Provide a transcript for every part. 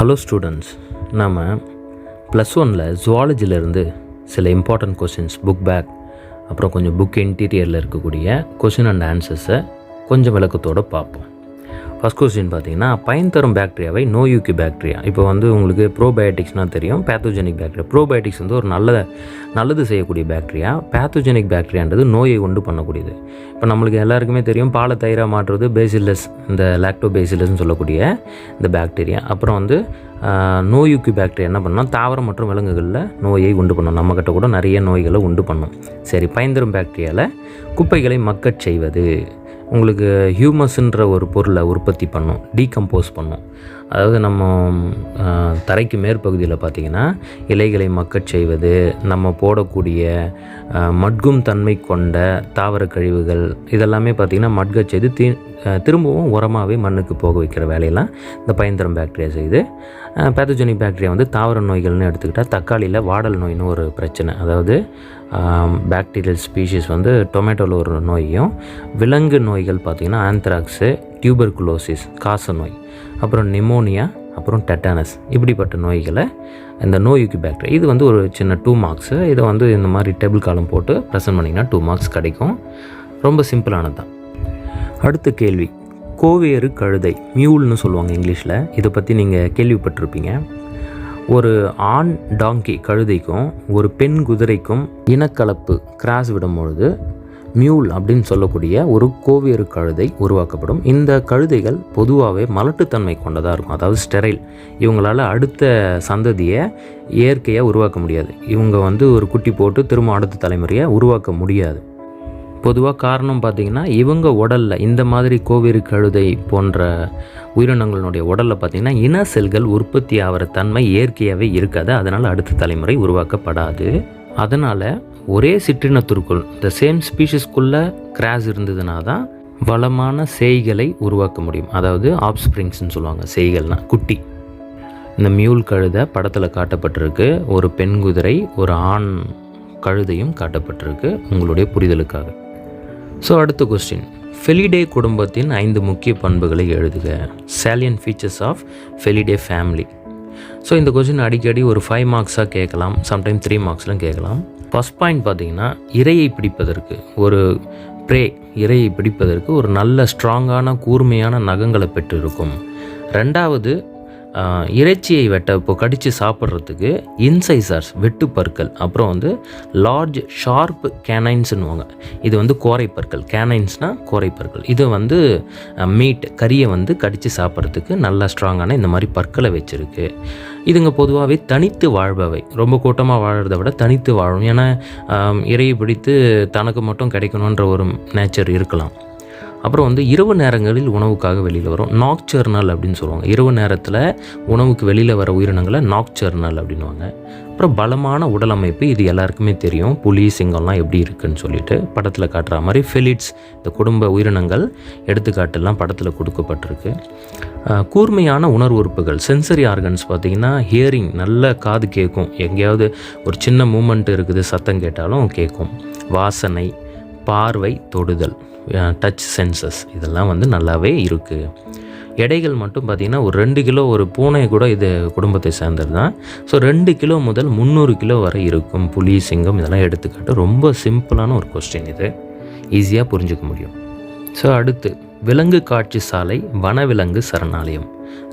Hello students நாம் plus ஒனில் ஜுவாலஜிலேருந்து சில இம்பார்ட்டண்ட் கொஷின்ஸ் புக் பேக் அப்புறம் கொஞ்சம் புக் இன்டீரியரில் இருக்கக்கூடிய கொஷின் அண்ட் ஆன்சர்ஸை கொஞ்சம் விளக்கத்தோடு பார்ப்போம். ஃபஸ்ட் கொஸ்டின் பார்த்தீங்கன்னா பயன் தரும் பாக்டீரியாவை நோயூக்கி பாக்டீரியா இப்போ வந்து உங்களுக்கு ப்ரோபயோட்டிக்ஸ்னால் தெரியும். பேத்தோஜெனிக் பாக்டீரியா ப்ரோபயோட்டிக்ஸ் வந்து ஒரு நல்ல நல்லது செய்யக்கூடிய பாக்டீரியா பேத்தோஜெனிக் பாக்டீரியான்றது நோயை உண்டு பண்ணக்கூடியது. இப்போ நம்மளுக்கு எல்லாருக்குமே தெரியும் பாலை தயிராக மாற்றுறது பேசிலஸ் இந்த லாக்டோ பேசிலஸ்ன்னு சொல்லக்கூடிய இந்த பாக்டீரியா அப்புறம் வந்து நோயுக்கு பாக்டீரியா என்ன பண்ணால் தாவரம் மற்றும் விலங்குகளில் நோயை உண்டு பண்ணும். நம்மக்கிட்ட கூட நிறைய நோய்களை உண்டு பண்ணும். சரி பயந்தரும் பாக்டீரியாவில் குப்பைகளை மக்கச் செய்வது. உங்களுக்கு ஹியூமஸ்ன்ற ஒரு பொருளை உற்பத்தி பண்ணும் டீகம்போஸ் பண்ணும். அதாவது நம்ம தரைக்கு மேற்பகுதியில் பார்த்திங்கன்னா இலைகளை மக்கச் செய்வது நம்ம போடக்கூடிய மட்கும் தன்மை கொண்ட தாவர கழிவுகள் இதெல்லாமே பார்த்திங்கன்னா மட்கச் செய்து தீ திரும்பவும் உரமாகவே மண்ணுக்கு போக வைக்கிற வேலையெல்லாம் இந்த பயந்தரம் பாக்டீரியா செய்யுது பேத்தோஜெனிக் பாக்டீரியா வந்து தாவர நோய்கள்னு எடுத்துக்கிட்டால் தக்காளியில் வாடல் நோய்னு ஒரு பிரச்சனை. அதாவது பாக்டீரியல் ஸ்பீஷிஸ் வந்து டொமேட்டோவில் ஒரு நோயும் விலங்கு நோய்கள் பார்த்திங்கன்னா ஆந்த்ராக்ஸு டியூபர்குலோசிஸ் காச நோய் அப்புறம் நிமோனியா அப்புறம் டெட்டானஸ் இப்படிப்பட்ட நோய்களை இந்த நோய்க்கு பேக்டீரியா இது வந்து ஒரு சின்ன டூ மார்க்ஸு இதை வந்து இந்த மாதிரி டேபிள் காலம் போட்டு ப்ரெசென்ட் பண்ணிங்கன்னா டூ மார்க்ஸ் கிடைக்கும். ரொம்ப சிம்பிளானது தான். அடுத்த கேள்வி. கோவேறு கழுதை மியூல்னு சொல்லுவாங்க இங்கிலீஷில். இதை பற்றி நீங்கள் கேள்விப்பட்டிருப்பீங்க. ஒரு ஆண் டாங்கி கழுதைக்கும் ஒரு பெண் குதிரைக்கும் இனக்கலப்பு கிராஸ் விடும்பொழுது மியூல் அப்படின்னு சொல்லக்கூடிய ஒரு கோவேறு கழுதை உருவாக்கப்படும். இந்த கழுதைகள் பொதுவாகவே மலட்டுத்தன்மை கொண்டதாக இருக்கும். அதாவது ஸ்டெரைல். இவங்களால் அடுத்த சந்ததியை இயற்கையாக உருவாக்க முடியாது. இவங்க வந்து ஒரு குட்டி போட்டு திரும்ப அடுத்த தலைமுறையை உருவாக்க முடியாது. பொதுவாக காரணம் பார்த்தீங்கன்னா இவங்க உடலில் இந்த மாதிரி கோவேறு கழுதை போன்ற உயிரினங்களுடைய உடலில் பார்த்தீங்கன்னா இன செல்கள் உற்பத்தி ஆகிற தன்மை இயற்கையாகவே இருக்காது. அதனால் அடுத்த தலைமுறை உருவாக்கப்படாது. அதனால் ஒரே சிற்றினத்திற்குள் இந்த சேம் ஸ்பீஷஸ்க்குள்ளே கிராஸ் இருந்ததுனா தான் வளமான செய்களை உருவாக்க முடியும். அதாவது ஆப்ஸ்ப்ரிங்ஸ்னு சொல்லுவாங்க செய்கள்னால் குட்டி. இந்த மியூல் கழுதை படத்தில் காட்டப்பட்டிருக்கு. ஒரு பெண் குதிரை ஒரு ஆண் கழுதையும் காட்டப்பட்டிருக்கு உங்களுடைய புரிதலுக்காக. ஸோ அடுத்த கொஸ்டின் ஃபெலிடே குடும்பத்தின் ஐந்து முக்கிய பண்புகளை எழுதுக. Salient features of Felidae family so இந்த கொஸ்டின் அடிக்கடி ஒரு ஃபைவ் மார்க்ஸாக கேட்கலாம் சம்டைம் த்ரீ மார்க்ஸ்லாம் கேட்கலாம். ஃபஸ்ட் பாயிண்ட் பார்த்தீங்கன்னா இரையை பிடிப்பதற்கு ஒரு ப்ரே இரையை பிடிப்பதற்கு ஒரு நல்ல ஸ்ட்ராங்கான கூர்மையான நகங்களை பெற்றிருக்கும். ரெண்டாவது இறைச்சியை வெட்ட இப்போ கடித்து சாப்பிட்றதுக்கு இன்சைசர்ஸ் வெட்டு பற்கள் அப்புறம் வந்து லார்ஜ் ஷார்ப் கேனைன்ஸ்னுவாங்க இது வந்து கோரை பற்கள். கேனைன்ஸ்னால் கோரை பற்கள். இது வந்து மீட் கறியை வந்து கடித்து சாப்பிட்றதுக்கு நல்லா ஸ்ட்ராங்கான இந்த மாதிரி பற்களை வச்சுருக்கு. இதுங்க பொதுவாகவே தனித்து வாழ்பவை. ரொம்ப கூட்டமாக வாழறத விட தனித்து வாழும் ஏன்னா இறையை இரையை பிடித்து தனக்கு மட்டும் கிடைக்கணுன்ற ஒரு நேச்சர் இருக்கலாம். அப்புறம் வந்து இரவு நேரங்களில் உணவுக்காக வெளியில் வரும். நாக்சர்னல் அப்படின்னு சொல்லுவாங்க. இரவு நேரத்தில் உணவுக்கு வெளியில் வர உயிரினங்களை நாக்சர்னல் அப்படின்னுவாங்க. அப்புறம் பலமான உடல் அமைப்பு இது எல்லாருக்குமே தெரியும். புலி சிங்கம்லாம் எப்படி இருக்குன்னு சொல்லிட்டு படத்தில் காட்டுற மாதிரி ஃபெலிட்ஸ் இந்த குடும்ப உயிரினங்கள் எடுத்துக்காட்டெல்லாம் படத்தில் கொடுக்கப்பட்டிருக்கு. கூர்மையான உணர்வு உறுப்புகள் சென்சரி ஆர்கன்ஸ் பார்த்திங்கன்னா ஹியரிங் நல்ல காது கேட்கும் எங்கேயாவது ஒரு சின்ன மூமெண்ட் இருக்குது சத்தம் கேட்டாலும் கேட்கும் வாசனை பார்வை தொடுதல். டச் சென்சஸ் இதெல்லாம் வந்து நல்லாவே இருக்குது எடைகள் மட்டும் பார்த்திங்கன்னா ஒரு ரெண்டு கிலோ ஒரு பூனை கூட இது குடும்பத்தை சேர்ந்தது தான் ஸோ ரெண்டு கிலோ முதல் முந்நூறு கிலோ வரை இருக்கும் புலி சிங்கம் இதெல்லாம் எடுத்துக்காட்டு. ரொம்ப சிம்பிளான ஒரு கொஸ்டின் இது. ஈஸியாக புரிஞ்சுக்க முடியும். ஸோ அடுத்து விலங்கு காட்சி சாலை வனவிலங்கு சரணாலயம்.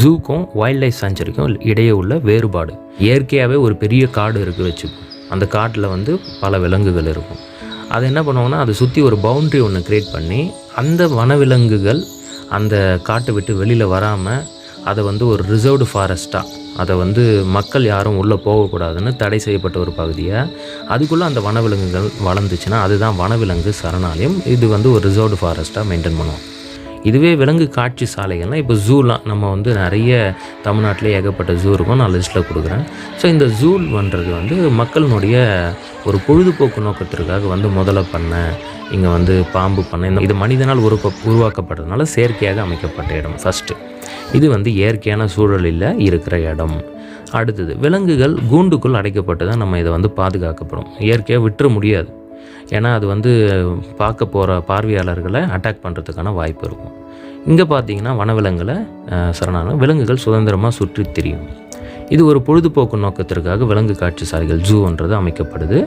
ஜூக்கும் வைல்ட் லைஃப் சேஞ்சுரிக்கும் இடையே உள்ள வேறுபாடு. இயற்கையாகவே ஒரு பெரிய காடு இருக்குது வச்சுக்கோம் அந்த காட்டில் வந்து பல விலங்குகள் இருக்கும். அதை என்ன பண்ணுவாங்கன்னா அதை சுற்றி ஒரு பவுண்ட்ரி ஒன்று க்ரியேட் பண்ணி அந்த வனவிலங்குகள் அந்த காட்டை விட்டு வெளியில் வராமல் அதை வந்து ஒரு ரிசர்வ்டு ஃபாரஸ்ட்டாக அதை வந்து மக்கள் யாரும் உள்ளே போகக்கூடாதுன்னு தடை செய்யப்பட்ட ஒரு பகுதியை அதுக்குள்ளே அந்த வனவிலங்குகள் வளர்ந்துச்சுன்னா அதுதான் வனவிலங்கு சரணாலயம். இது வந்து ஒரு ரிசர்வ்டு ஃபாரஸ்ட்டாக மெயின்டைன் பண்ணுவோம். இதுவே விலங்கு காட்சி சாலைகள்லாம் இப்போ ஜூலாம் நம்ம வந்து நிறைய தமிழ்நாட்டிலே ஏகப்பட்ட ஜூ இருக்கும் நான் லிஸ்ட்டில் கொடுக்குறேன். ஸோ இந்த ஜூல் பண்ணுறது வந்து மக்களினுடைய ஒரு பொழுதுபோக்கு நோக்கத்திற்காக வந்து முதல்ல பண்ண இங்கே வந்து பாம்பு பண்ண இந்த இது மனிதனால் உருப்ப உருவாக்கப்படுறதுனால செயற்கையாக அமைக்கப்பட்ட இடம். ஃபஸ்ட்டு இது வந்து இயற்கையான சூழலில் இருக்கிற இடம். அடுத்தது விலங்குகள் கூண்டுக்குள் அடைக்கப்பட்டு தான் நம்ம இதை வந்து பாதுகாக்கப்படும். இயற்கையாக விட்டுற முடியாது. ஏன்னா அது வந்து பார்க்க போகிற பார்வையாளர்களை அட்டாக் பண்ணுறதுக்கான வாய்ப்பு இருக்கும். இங்கே பார்த்தீங்கன்னா வனவிலங்குகளை சரணாலும் சரணாலயம் விலங்குகள் சுதந்திரமாக சுற்றி தெரியும். இது ஒரு பொழுதுபோக்கு நோக்கத்திற்காக விலங்கு காட்சி சாலைகள் ஜூன்றது அமைக்கப்படுது.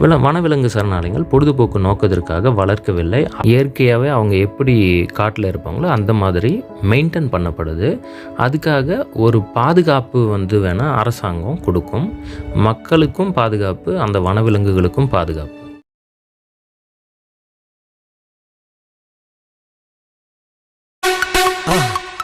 வில வனவிலங்கு சரணாலயங்கள் பொழுதுபோக்கு நோக்கத்திற்காக வளர்க்கவில்லை. இயற்கையாகவே அவங்க எப்படி காட்டில் இருப்பாங்களோ அந்த மாதிரி மெயின்டைன் பண்ணப்படுது. அதுக்காக ஒரு பாதுகாப்பு வந்து வேணால் அரசாங்கம் கொடுக்கும். மக்களுக்கும் பாதுகாப்பு அந்த வனவிலங்குகளுக்கும் பாதுகாப்பு.